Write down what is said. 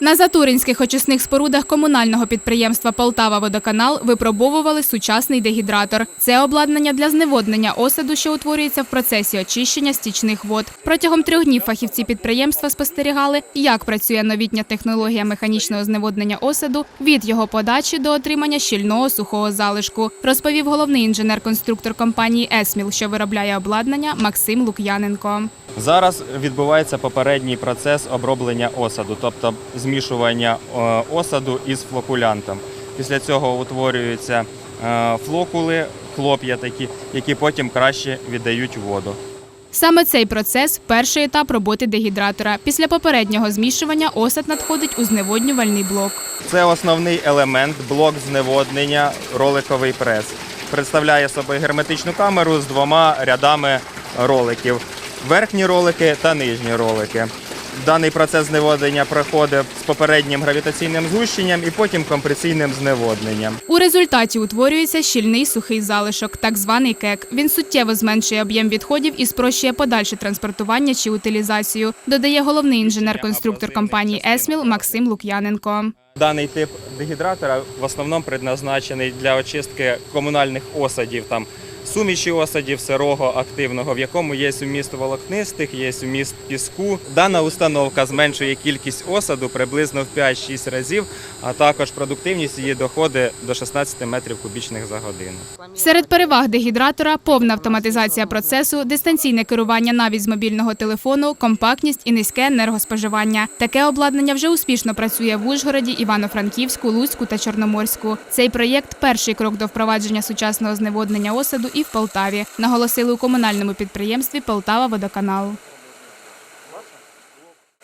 На Затуринських очисних спорудах комунального підприємства Полтава Водоканал випробовували сучасний дегідратор. Це обладнання для зневоднення осаду, що утворюється в процесі очищення стічних вод. Протягом трьох днів фахівці підприємства спостерігали, як працює новітня технологія механічного зневоднення осаду від його подачі до отримання щільного сухого залишку, розповів головний інженер-конструктор компанії Есміл, що виробляє обладнання Максим Лук'яненко. Зараз відбувається попередній процес оброблення осаду, тобто змішування е, осаду із флокулянтом. Після цього утворюються е, флокули, хлоп'я такі, які потім краще віддають воду. Саме цей процес перший етап роботи дегідратора. Після попереднього змішування осад надходить у зневоднювальний блок. Це основний елемент, блок зневоднення, роликовий прес. Представляє собою герметичну камеру з двома рядами роликів: верхні ролики та нижні ролики. Даний процес зневоднення проходить з попереднім гравітаційним згущенням і потім компресійним зневодненням. У результаті утворюється щільний сухий залишок, так званий кек. Він суттєво зменшує об'єм відходів і спрощує подальше транспортування чи утилізацію, додає головний інженер-конструктор компанії Есміл Максим Лук'яненко. Даний тип дегідратора в основному предназначений для очистки комунальних осадів, там суміші осадів сирого активного, в якому є вміст волокнистих, є вміст піску. Дана установка зменшує кількість осаду приблизно в 5-6 разів, а також продуктивність її доходить до 16 метрів кубічних за годину. Серед переваг дегідратора повна автоматизація процесу, дистанційне керування навіть з мобільного телефону, компактність і низьке енергоспоживання. Таке обладнання вже успішно працює в Ужгороді, Івано-Франківську, Луцьку та Чорноморську. Цей проєкт перший крок до впровадження сучасного зневоднення осаду і в Полтаві, наголосили у комунальному підприємстві Полтава Водоканал.